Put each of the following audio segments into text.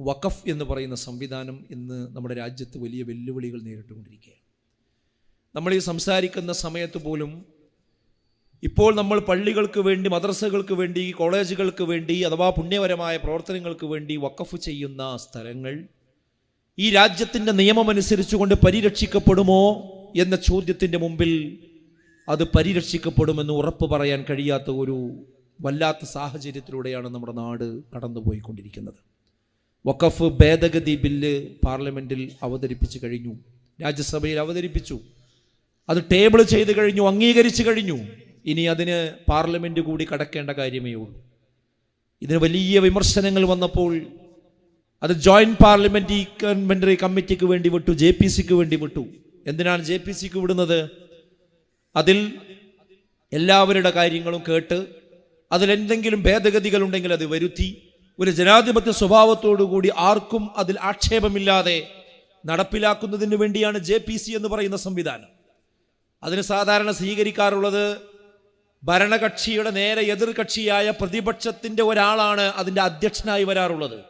വഖഫ് എന്ന് പറയുന്ന സംവിധാനം ഇന്ന് നമ്മുടെ രാജ്യത്ത് വലിയ വെല്ലുവിളികൾ നേരിട്ടുകൊണ്ടിരിക്കുകയാണ്. നമ്മൾ ഈ സംസാരിക്കുന്ന സമയത്ത് പോലും ഇപ്പോൾ നമ്മൾ പള്ളികൾക്ക് വേണ്ടി മദ്രസകൾക്ക് വേണ്ടി കോളേജുകൾക്ക് വേണ്ടി അഥവാ പുണ്യപരമായ പ്രവർത്തനങ്ങൾക്ക് വേണ്ടി വഖഫ് ചെയ്യുന്ന സ്ഥലങ്ങൾ ഈ രാജ്യത്തിന്റെ നിയമമനുസരിച്ചുകൊണ്ട് പരിരക്ഷിക്കപ്പെടുമോ എന്ന ചോദ്യത്തിന്റെ മുമ്പിൽ അത് പരിരക്ഷിക്കപ്പെടുമെന്ന് ഉറപ്പ് പറയാൻ കഴിയാത്ത ഒരു വല്ലാത്ത സാഹചര്യത്തിലൂടെയാണ് നമ്മുടെ നാട് കടന്നുപോയിക്കൊണ്ടിരിക്കുന്നത്. വഖഫ് ഭേദഗതി ബില്ല് പാർലമെന്റിൽ അവതരിപ്പിച്ചു കഴിഞ്ഞു. രാജ്യസഭയിൽ അവതരിപ്പിച്ചു. അത് ടേബിൾ ചെയ്ത് കഴിഞ്ഞു അംഗീകരിച്ചു കഴിഞ്ഞു. ഇനി അതിന് പാർലമെന്റ് കൂടി കടക്കേണ്ട കാര്യമേ ഉള്ളൂ. ഇതിന് വലിയ വിമർശനങ്ങൾ വന്നപ്പോൾ അത് ജോയിന്റ് കൺവെന്ററി കമ്മിറ്റിക്ക് വേണ്ടി വിട്ടു ജെ പി സിക്ക് വേണ്ടി വിട്ടു. എന്തിനാണ് ജെ പി സിക്ക് വിടുന്നത്? അതിൽ എല്ലാവരുടെ കാര്യങ്ങളും കേട്ട് അതിലെന്തെങ്കിലും ഭേദഗതികൾ ഉണ്ടെങ്കിൽ അത് വരുത്തി ഒരു ജനാധിപത്യ സ്വഭാവത്തോടു കൂടി ആർക്കും അതിൽ ആക്ഷേപമില്ലാതെ നടപ്പിലാക്കുന്നതിന് വേണ്ടിയാണ് ജെ പി സി എന്ന് പറയുന്ന സംവിധാനം. അതിന് സാധാരണ സ്വീകരിക്കാറുള്ളത് ഭരണകക്ഷിയുടെ നേരെ എതിർ കക്ഷിയായ പ്രതിപക്ഷത്തിന്റെ ഒരാളാണ് അതിന്റെ അധ്യക്ഷനായി വരാറുള്ളത്.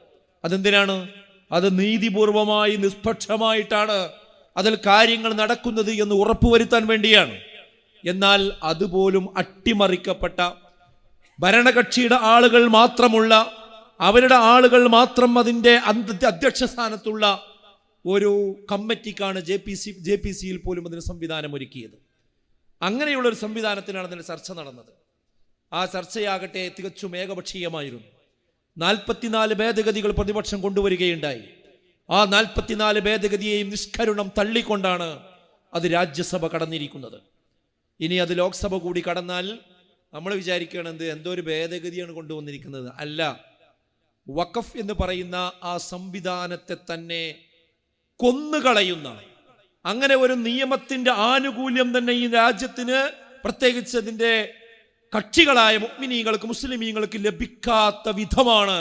അതെന്തിനാണ്? അത് നീതിപൂർവമായി നിഷ്പക്ഷമായിട്ടാണ് അതിൽ കാര്യങ്ങൾ നടക്കുന്നത് എന്ന് ഉറപ്പുവരുത്താൻ വേണ്ടിയാണ്. എന്നാൽ അതുപോലും അട്ടിമറിക്കപ്പെട്ട ഭരണകക്ഷിയുടെ ആളുകൾ മാത്രമുള്ള അവരുടെ ആളുകൾ മാത്രം അതിന്റെ അധ്യക്ഷ സ്ഥാനത്തുള്ള ഒരു കമ്മിറ്റിക്കാണ് J P C J P സിയിൽ പോലും അതിന് സംവിധാനം ഒരുക്കിയത് അങ്ങനെയുള്ള ഒരു സംവിധാനത്തിനാണ് അതിന്റെ ചർച്ച നടന്നത്. ആ ചർച്ചയാകട്ടെ തികച്ചും ഏകപക്ഷീയമായിരുന്നു. നാൽപ്പത്തിനാല് ഭേദഗതികൾ പ്രതിപക്ഷം കൊണ്ടുവരികയുണ്ടായി. ആ നാൽപ്പത്തിനാല് ഭേദഗതിയെയും നിഷ്കരുണം തള്ളിക്കൊണ്ടാണ് അത് രാജ്യസഭ കടന്നിരിക്കുന്നത്. ഇനി അത് ലോക്സഭ കൂടി കടന്നാൽ നമ്മൾ വിചാരിക്കുകയാണെന്ത് എന്തോ ഒരു ഭേദഗതിയാണ് കൊണ്ടുവന്നിരിക്കുന്നത്. അല്ല വഖഫ് എന്ന് പറയുന്ന ആ സംവിധാനത്തെ തന്നെ കൊന്നുകളയുന്ന അങ്ങനെ ഒരു നിയമത്തിന്റെ ആനുകൂല്യം തന്നെ ഈ രാജ്യത്തിന് പ്രത്യേകിച്ച് അതിന്റെ കക്ഷികളായ മുഗ്മിനീങ്ങൾക്ക് മുസ്ലിമീങ്ങൾക്ക് ലഭിക്കാത്ത വിധമാണ്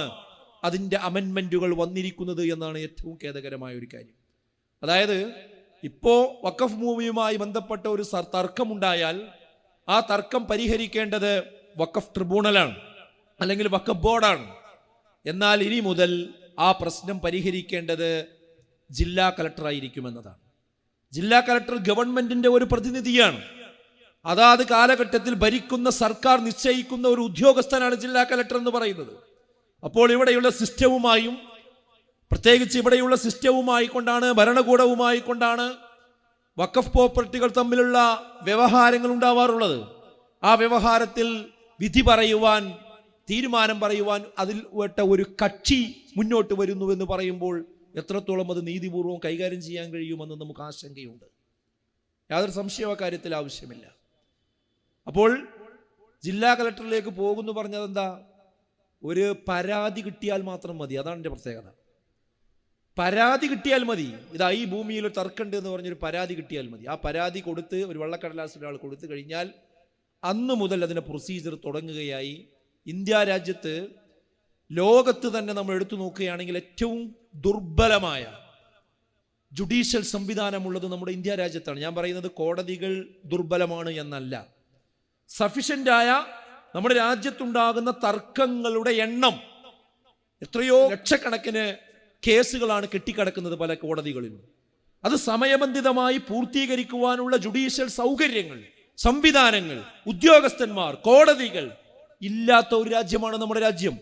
അതിന്റെ അമെൻമെന്റുകൾ വന്നിരിക്കുന്നത് എന്നാണ് ഏറ്റവും ഖേദകരമായ ഒരു കാര്യം. അതായത് ഇപ്പോൾ വഖഫ് മൂവിയുമായി ബന്ധപ്പെട്ട ഒരു തർക്കമുണ്ടായാൽ ആ തർക്കം പരിഹരിക്കേണ്ടത് വഖഫ് ട്രിബ്യൂണലാണ് അല്ലെങ്കിൽ വഖഫ് ബോർഡാണ്. എന്നാൽ ഇനി മുതൽ ആ പ്രശ്നം പരിഹരിക്കേണ്ടത് ജില്ലാ കലക്ടറായിരിക്കുമെന്നതാണ്. ജില്ലാ കലക്ടർ ഗവൺമെന്റിന്റെ ഒരു പ്രതിനിധിയാണ്. അതാത് കാലഘട്ടത്തിൽ ഭരിക്കുന്ന സർക്കാർ നിശ്ചയിക്കുന്ന ഒരു ഉദ്യോഗസ്ഥനാണ് ജില്ലാ കലക്ടർ എന്ന് പറയുന്നത്. അപ്പോൾ ഇവിടെയുള്ള സിസ്റ്റവുമായും പ്രത്യേകിച്ച് ഇവിടെയുള്ള സിസ്റ്റവുമായി കൊണ്ടാണ് ഭരണകൂടവുമായി കൊണ്ടാണ് വക്കഫ് പ്രോപ്പർട്ടികൾ തമ്മിലുള്ള വ്യവഹാരങ്ങൾ ഉണ്ടാവാറുള്ളത്. ആ വ്യവഹാരത്തിൽ വിധി പറയുവാൻ തീരുമാനം പറയുവാൻ അതിൽ വേട്ട ഒരു കക്ഷി മുന്നോട്ട് വരുന്നുവെന്ന് പറയുമ്പോൾ എത്രത്തോളം അത് നീതിപൂർവം കൈകാര്യം ചെയ്യാൻ കഴിയുമെന്ന് നമുക്ക് ആശങ്കയുണ്ട്. യാതൊരു സംശയവും കാര്യത്തിൽ ആവശ്യമില്ല. അപ്പോൾ ജില്ലാ കളക്ടറിലേക്ക് പോകുന്നു പറഞ്ഞത് എന്താ? ഒരു പരാതി കിട്ടിയാൽ മാത്രം മതി. അതാണ് എന്റെ പ്രത്യേകത. പരാതി കിട്ടിയാൽ മതി. ഇതാ ഈ ഭൂമിയിൽ ഒരു തർക്കമുണ്ട് എന്ന് പറഞ്ഞൊരു പരാതി കിട്ടിയാൽ മതി. ആ പരാതി കൊടുത്ത് ഒരു വെള്ളക്കടലാസ് ഒരാൾ കൊടുത്തു കഴിഞ്ഞാൽ അന്ന് മുതൽ അതിന്റെ പ്രൊസീജിയർ തുടങ്ങുകയായി. ഇന്ത്യ രാജ്യത്ത് ലോകത്ത് തന്നെ നമ്മൾ എടുത്തു നോക്കുകയാണെങ്കിൽ ഏറ്റവും ദുർബലമായ ജുഡീഷ്യൽ സംവിധാനമുള്ളത് നമ്മുടെ ഇന്ത്യ രാജ്യത്താണ്. ഞാൻ പറയുന്നത് കോടതികൾ ദുർബലമാണ് എന്നല്ല. സഫിഷ്യന്റായ നമ്മുടെ രാജ്യത്തുണ്ടാകുന്ന തർക്കങ്ങളുടെ എണ്ണം എത്രയോ ലക്ഷക്കണക്കിന് കേസുകളാണ് കെട്ടിക്കിടക്കുന്നത് പല കോടതികളിലും. അത് സമയബന്ധിതമായി പൂർത്തീകരിക്കുവാനുള്ള ജുഡീഷ്യൽ സൗകര്യങ്ങൾ സംവിധാനങ്ങൾ ഉദ്യോഗസ്ഥന്മാർ കോടതികൾ ഇല്ലാത്ത ഒരു രാജ്യമാണ് നമ്മുടെ രാജ്യം.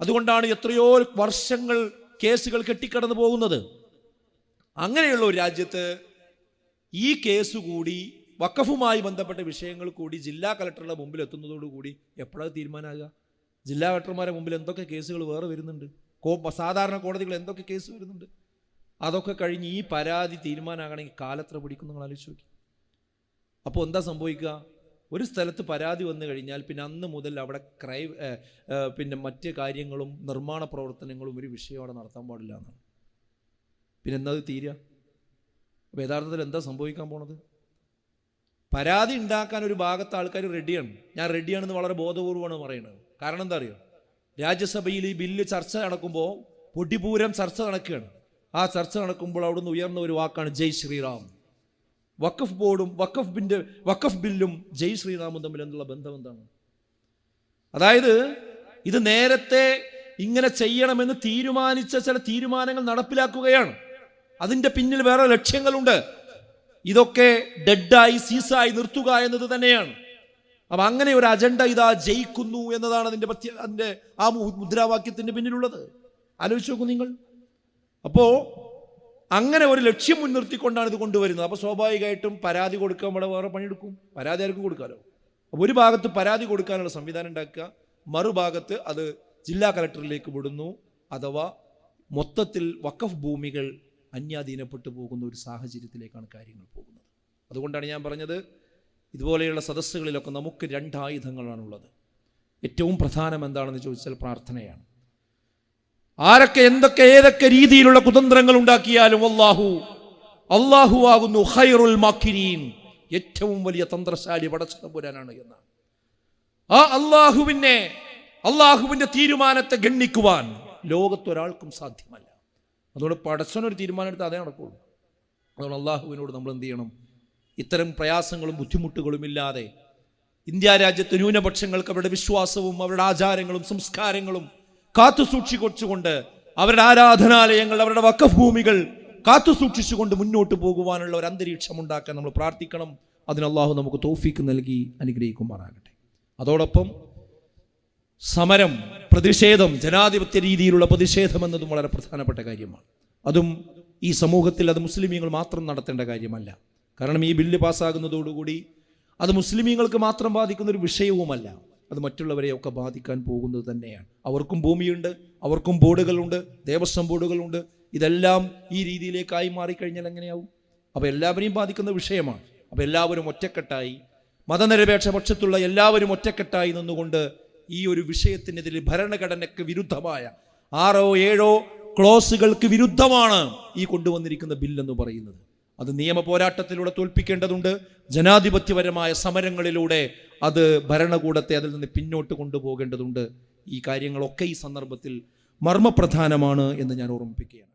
അതുകൊണ്ടാണ് എത്രയോ വർഷങ്ങൾ കേസുകൾ കെട്ടിക്കടന്നു പോകുന്നത്. അങ്ങനെയുള്ള ഒരു രാജ്യത്ത് ഈ കേസ് കൂടി വക്കഫുമായി ബന്ധപ്പെട്ട വിഷയങ്ങൾ കൂടി ജില്ലാ കലക്ടറുടെ മുമ്പിൽ എത്തുന്നതോടുകൂടി എപ്പോഴാണ് തീരുമാനമാകുക? ജില്ലാ കലക്ടർമാരുടെ മുമ്പിൽ എന്തൊക്കെ കേസുകൾ വേറെ വരുന്നുണ്ട്? കോ സാധാരണ കോടതികൾ എന്തൊക്കെ കേസ് വരുന്നുണ്ട്? അതൊക്കെ കഴിഞ്ഞ് ഈ പരാതി തീരുമാനമാകണമെങ്കിൽ കാലത്ര പിടിക്കും നിങ്ങൾ ആലോചിച്ച് നോക്കി. അപ്പോൾ എന്താ സംഭവിക്കുക? ഒരു സ്ഥലത്ത് പരാതി വന്നു കഴിഞ്ഞാൽ പിന്നെ അന്ന് മുതൽ അവിടെ ക്രൈ പിന്നെ മറ്റ് കാര്യങ്ങളും നിർമ്മാണ പ്രവർത്തനങ്ങളും ഒരു വിഷയം അവിടെ നടത്താൻ പാടില്ല എന്നാണ്. പിന്നെ എന്താ അത് തീരുക? അപ്പോൾ യഥാർത്ഥത്തിൽ എന്താ സംഭവിക്കാൻ പോണത്? പരാതി ഉണ്ടാക്കാൻ ഒരു ഭാഗത്ത് ആൾക്കാർ റെഡിയാണ് ഞാൻ റെഡിയാണെന്ന് വളരെ ബോധപൂർവമാണ് പറയുന്നത്. കാരണം എന്താ അറിയോ? രാജ്യസഭയിൽ ഈ ബില്ല് ചർച്ച നടക്കുമ്പോൾ പൊടിപൂരം ചർച്ച നടക്കുകയാണ്. ആ ചർച്ച നടക്കുമ്പോൾ അവിടുന്ന് ഉയർന്ന ഒരു വാക്കാണ് ജയ് ശ്രീറാം. വഖഫ് ബോർഡും വഖഫ് ബിന്റെ വഖഫ് ബില്ലും ജയ് ശ്രീറാമും തമ്മിൽ എന്നുള്ള ബന്ധം എന്താണ്? അതായത് ഇത് നേരത്തെ ഇങ്ങനെ ചെയ്യണമെന്ന് തീരുമാനിച്ച ചില തീരുമാനങ്ങൾ നടപ്പിലാക്കുകയാണ്. അതിന്റെ പിന്നിൽ വേറെ ലക്ഷ്യങ്ങളുണ്ട്. ഇതൊക്കെ ഡെഡായി സീസായി നിർത്തുക എന്നത് തന്നെയാണ്. അപ്പം അങ്ങനെ ഒരു അജണ്ട ഇതാ ജയിക്കുന്നു എന്നതാണ് അതിന്റെ പ്രത്യേക അതിന്റെ ആ മുദ്രാവാക്യത്തിന്റെ പിന്നിലുള്ളത്. ആലോചിച്ച് നോക്കൂ നിങ്ങൾ. അപ്പോ അങ്ങനെ ഒരു ലക്ഷ്യം മുൻനിർത്തിക്കൊണ്ടാണ് ഇത് കൊണ്ടുവരുന്നത്. അപ്പോൾ സ്വാഭാവികമായിട്ടും പരാതി കൊടുക്കാൻ ഇവിടെ വേറെ പണിയെടുക്കും. പരാതി ആർക്കും കൊടുക്കാമല്ലോ അപ്പോൾ ഒരു ഭാഗത്ത് പരാതി കൊടുക്കാനുള്ള സംവിധാനം ഉണ്ടാക്കുക. മറുഭാഗത്ത് അത് ജില്ലാ കലക്ടറിലേക്ക് വിടുന്നു. അഥവാ മൊത്തത്തിൽ വഖഫ് ഭൂമികൾ അന്യാധീനപ്പെട്ടു പോകുന്ന ഒരു സാഹചര്യത്തിലേക്കാണ് കാര്യങ്ങൾ പോകുന്നത്. അതുകൊണ്ടാണ് ഞാൻ പറഞ്ഞത് ഇതുപോലെയുള്ള സദസ്സുകളിലൊക്കെ നമുക്ക് രണ്ടായുധങ്ങളാണുള്ളത്. ഏറ്റവും പ്രധാനം എന്താണെന്ന് ചോദിച്ചാൽ പ്രാർത്ഥനയാണ്. ആരൊക്കെ എന്തൊക്കെ ഏതൊക്കെ രീതിയിലുള്ള കുതന്ത്രങ്ങൾ ഉണ്ടാക്കിയാലും അള്ളാഹു അള്ളാഹു ആകുന്നു ഹൈറുൽ മാക്കിരീൻ ഏറ്റവും വലിയ തന്ത്രശാലി പടച്ചതമ്പുരാനാണ് എന്നാണ്. ആ അള്ളാഹുവിനെ അള്ളാഹുവിന്റെ തീരുമാനത്തെ ഗണ്ണിക്കുവാൻ ലോകത്തൊരാൾക്കും സാധ്യമല്ല. അതുകൊണ്ട് പടച്ചനൊരു തീരുമാനം എടുത്ത് അതേ നടക്കുള്ളൂ. അതുകൊണ്ട് അള്ളാഹുവിനോട് നമ്മൾ എന്ത് ചെയ്യണം? ഇത്തരം പ്രയാസങ്ങളും ബുദ്ധിമുട്ടുകളും ഇല്ലാതെ ഇന്ത്യ രാജ്യത്ത് ന്യൂനപക്ഷങ്ങൾക്ക് അവരുടെ വിശ്വാസവും അവരുടെ ആചാരങ്ങളും സംസ്കാരങ്ങളും കാത്തു സൂക്ഷിച്ചുകൊണ്ട് അവരുടെ ആരാധനാലയങ്ങൾ അവരുടെ വക്കഫ് ഭൂമികൾ കാത്തു സൂക്ഷിച്ചുകൊണ്ട് മുന്നോട്ട് പോകുവാനുള്ള ഒരു അന്തരീക്ഷം ഉണ്ടാക്കാൻ നമ്മൾ പ്രാർത്ഥിക്കണം. അതിന് അള്ളാഹു നമുക്ക് തോഫിക്ക് നൽകി അനുഗ്രഹിക്കുമാറാകട്ടെ. അതോടൊപ്പം സമരം പ്രതിഷേധം ജനാധിപത്യ രീതിയിലുള്ള പ്രതിഷേധം എന്നതും വളരെ പ്രധാനപ്പെട്ട കാര്യമാണ്. അതും ഈ സമൂഹത്തിൽ അത് മുസ്ലിമീങ്ങൾ മാത്രം നടത്തേണ്ട കാര്യമല്ല. കാരണം ഈ ബില്ല് പാസ്സാകുന്നതോടുകൂടി അത് മുസ്ലിമീങ്ങൾക്ക് മാത്രം ബാധിക്കുന്ന ഒരു വിഷയവുമല്ല. അത് മറ്റുള്ളവരെയൊക്കെ ബാധിക്കാൻ പോകുന്നത് തന്നെയാണ്. അവർക്കും ഭൂമിയുണ്ട് അവർക്കും ബോർഡുകളുണ്ട് ദേവസ്വം ബോർഡുകളുണ്ട്. ഇതെല്ലാം ഈ രീതിയിലേക്കായി മാറിക്കഴിഞ്ഞാൽ എങ്ങനെയാവും? അപ്പോൾ എല്ലാവരെയും ബാധിക്കുന്ന വിഷയമാണ്. അപ്പോൾ എല്ലാവരും ഒറ്റക്കെട്ടായി മതനിരപേക്ഷ പക്ഷത്തുള്ള എല്ലാവരും ഒറ്റക്കെട്ടായി നിന്നുകൊണ്ട് ഈ ഒരു വിഷയത്തിനെതിരെ ഭരണഘടനയ്ക്ക് വിരുദ്ധമായ ആറോ ഏഴോ ക്ലോസുകൾക്ക് വിരുദ്ധമാണ് ഈ കൊണ്ടുവന്നിരിക്കുന്ന ബില്ലെന്ന് പറയുന്നത്. അത് നിയമ പോരാട്ടത്തിലൂടെ തോൽപ്പിക്കേണ്ടതുണ്ട്. ജനാധിപത്യപരമായ സമരങ്ങളിലൂടെ അത് ഭരണകൂടത്തെ അതിൽ നിന്ന് പിന്നോട്ട് കൊണ്ടുപോകേണ്ടതുണ്ട്. ഈ കാര്യങ്ങളൊക്കെ ഈ സന്ദർഭത്തിൽ മർമ്മപ്രധാനമാണ് എന്ന് ഞാൻ ഓർമ്മിപ്പിക്കുകയാണ്.